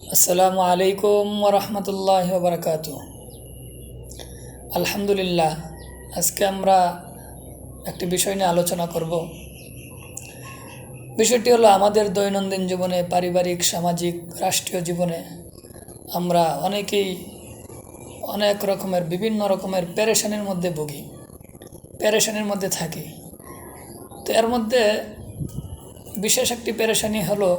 আসসালামু আলাইকুম রহমতুল্লাহ বারকাত আলহামদুলিল্লাহ, আজকে আমরা একটি বিষয় নিয়ে আলোচনা করব। বিষয়টি হলো আমাদের দৈনন্দিন জীবনে, পারিবারিক, সামাজিক, রাষ্ট্রীয় জীবনে আমরা অনেকেই অনেক রকমের, বিভিন্ন রকমের পেরেশানির মধ্যে ভুগি, পেরেশানির মধ্যে থাকি। তো এর মধ্যে বিশেষ একটি পেরেশানি হলো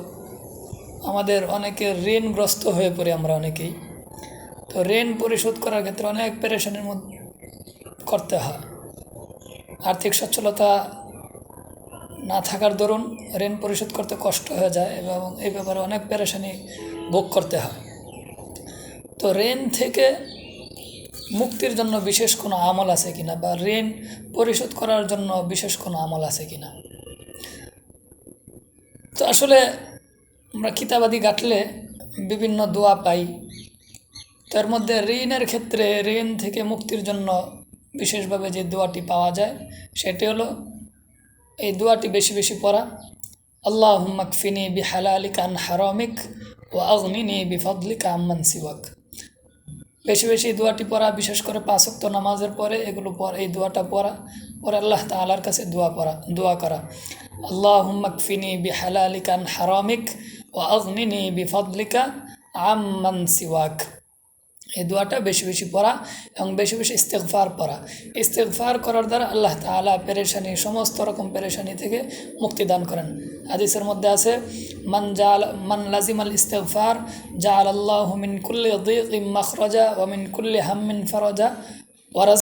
আমাদের অনেকে ঋণগ্রস্ত হয়ে পড়ি আমরা অনেকেই। তো ঋণ পরিশোধ করার ক্ষেত্রে অনেক পেরেশানির মধ্যে করতে হয়। আর্থিক সচ্ছলতা না থাকার দরুন ঋণ পরিশোধ করতে কষ্ট হয়ে যায় এবং এই ব্যাপারে অনেক পেরেশানি ভোগ করতে হয়। তো ঋণ থেকে মুক্তির জন্য বিশেষ কোনো আমল আছে কিনা বা ঋণ পরিশোধ করার জন্য বিশেষ কোনো আমল আছে কিনা? তো আসলে আমরা কিতাবাদি ঘাটলে বিভিন্ন দোয়া পাই। তার মধ্যে ঋণের ক্ষেত্রে ঋণ থেকে মুক্তির জন্য বিশেষভাবে যে দোয়াটি পাওয়া যায়, সেটি হলো, এই দোয়াটি বেশি বেশি পড়া আল্লাহ মাকফিনি বি হালালিক আন হারামিক ও আগ্নিনি বি ফদলিক আম্মান সিওয়াক। বেশি বেশি এই দোয়াটি পড়া, বিশেষ করে পাঁচক্ত নামাজের পরে এগুলো পর এই দোয়াটা পড়া, পরে আল্লাহ তালার কাছে দোয়া পড়া, দোয়া করা আল্লাহ মাকফিনি বি হালালিক আন হারামিক ও আগ্নিনি বি ফদলিকা আম্মান সিওয়াক এই দোয়াটা বেশি বেশি পড়া এবং বেশি বেশি ইস্তেকফার পড়া। ইস্তেকফার করার দ্বারা আল্লাহ তালা পেরেশানি, সমস্ত রকম পেরেশানি থেকে মুক্তি দান করেন। হাদিসের মধ্যে আছে, মান জাল, মান লাজিম আল ইস্তেকফার জাল আল্লাহ হুমিন কুল্লি মখরজা ও মিন কুল্লি হাম্মিন ফরজা